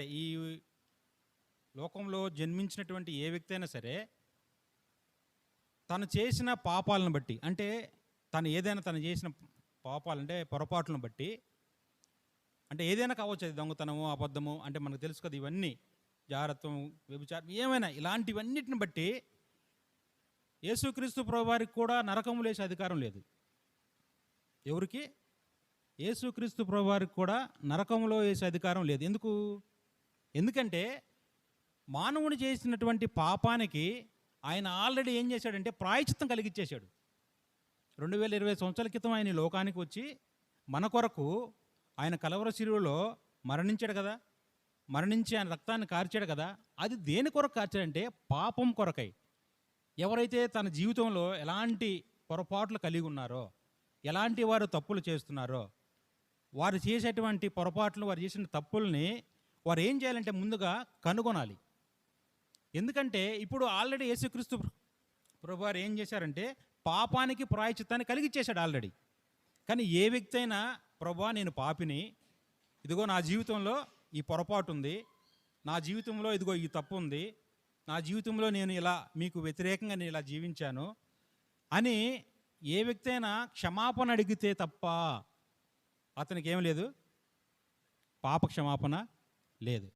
ఈ లోకంలో జన్మించినటువంటి ఏ వ్యక్తి అయినా సరే తను చేసిన పాపాలను బట్టి అంటే తను ఏదైనా తను చేసిన పాపాలంటే పొరపాట్లను బట్టి అంటే ఏదైనా కావచ్చు అది దొంగతనము అబద్ధము అంటే మనకు తెలుసు కదా ఇవన్నీ జాగ్రత్తం వ్యభిచారం ఏమైనా ఇలాంటివన్నిటిని బట్టి యేసుక్రీస్తు ప్రభువారికి కూడా నరకము లేసే అధికారం లేదు. ఎవరికి? యేసుక్రీస్తు ప్రభువారికి కూడా నరకములో వేసే అధికారం లేదు. ఎందుకు? ఎందుకంటే మానవుని చేసినటువంటి పాపానికి ఆయన ఆల్రెడీ ఏం చేశాడంటే ప్రాయచిత్తం కలిగించేశాడు రెండు వేల ఇరవై సంవత్సరాల క్రితం ఆయన లోకానికి వచ్చి మన కొరకు ఆయన కలవర శిరువులో మరణించాడు కదా మరణించి ఆయన రక్తాన్ని కార్చాడు కదా అది దేని కొరకు కార్చాడంటే పాపం కొరకై. ఎవరైతే తన జీవితంలో ఎలాంటి పొరపాట్లు కలిగి ఉన్నారో ఎలాంటి వారు తప్పులు చేస్తున్నారో వారు చేసేటువంటి పొరపాట్లు వారు చేసిన తప్పుల్ని వారు ఏం చేయాలంటే ముందుగా కనుగొనాలి. ఎందుకంటే ఇప్పుడు ఆల్రెడీ యేసుక్రీస్తు ప్రభు వారు ఏం చేశారంటే పాపానికి ప్రాయచిత్తాన్ని కలిగిచ్చేశాడు ఆల్రెడీ. కానీ ఏ వ్యక్తి అయినా ప్రభా నేను పాపిని. ఇదిగో నా జీవితంలో ఈ పొరపాటు ఉంది. నా జీవితంలో ఇదిగో ఈ తప్పు ఉంది. నా జీవితంలో నేను ఇలా మీకు వ్యతిరేకంగా నేను ఇలా జీవించాను అని ఏ వ్యక్తి అయినా క్షమాపణ అడిగితే తప్ప అతనికి ఏం లేదు. పాప క్షమాపణ లేదు